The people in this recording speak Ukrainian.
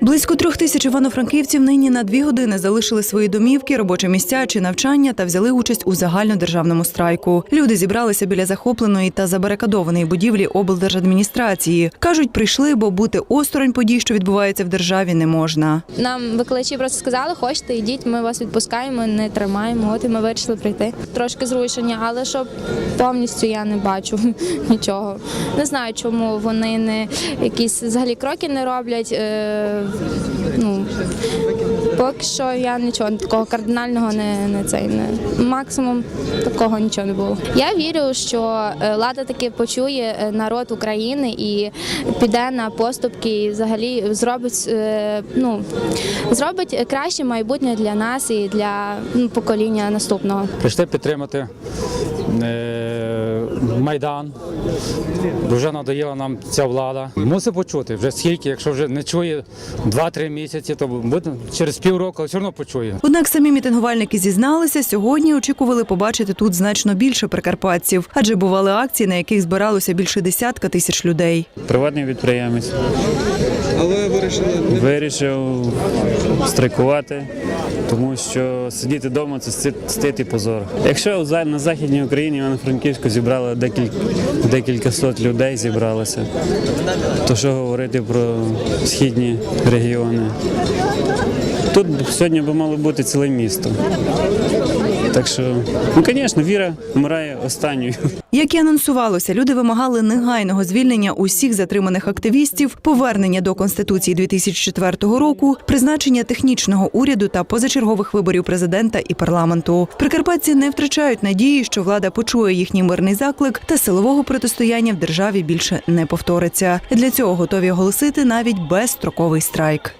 Близько трьох тисяч івано-франківців нині на дві години залишили свої домівки, робочі місця чи навчання та взяли участь у загальнодержавному страйку. Люди зібралися біля захопленої та забарикадованої будівлі облдержадміністрації. кажуть, прийшли, бо бути осторонь подій, що відбуваються в державі, не можна. Нам викладачі просто сказали, хочете, йдіть, ми вас відпускаємо, не тримаємо. От і ми вирішили прийти. Трошки зрушення, але щоб повністю я не бачу нічого. Не знаю, чому вони не якісь взагалі кроки не роблять. Е, ну, поки що я нічого такого кардинального не, не цей не максимум такого нічого не було. Я вірю, що е, влада таки почує е, народ України і піде на поступки, і взагалі зробить е, ну зробить краще майбутнє для нас і для ну, покоління наступного. Прийшли підтримати е, Майдан. Дуже надоїла нам ця влада. Мусить почути вже скільки, якщо вже не чує 2-3 місяці, то буде через півроку але все одно почує. Однак самі мітингувальники зізналися, сьогодні очікували побачити тут значно більше прикарпатців, адже бували акції, на яких збиралося більше десятка тисяч людей. Приватний підприємець Але вирішили вирішив страйкувати, тому що сидіти вдома це стит і позор. Якщо на Західній Україні Івано-Франківську зібрали декілька, декілька сот людей зібралося, то що говорити про східні регіони? Тут сьогодні би мало бути ціле місто. Так що, ну, звісно, віра вмирає останньою. Як і анонсувалося, люди вимагали негайного звільнення усіх затриманих активістів, повернення до конституції 2004 року, призначення технічного уряду та позачергових виборів президента і парламенту. Прикарпатці не втрачають надії, що влада почує їхній мирний заклик та силового протистояння в державі більше не повториться. Для цього готові оголосити навіть безстроковий страйк.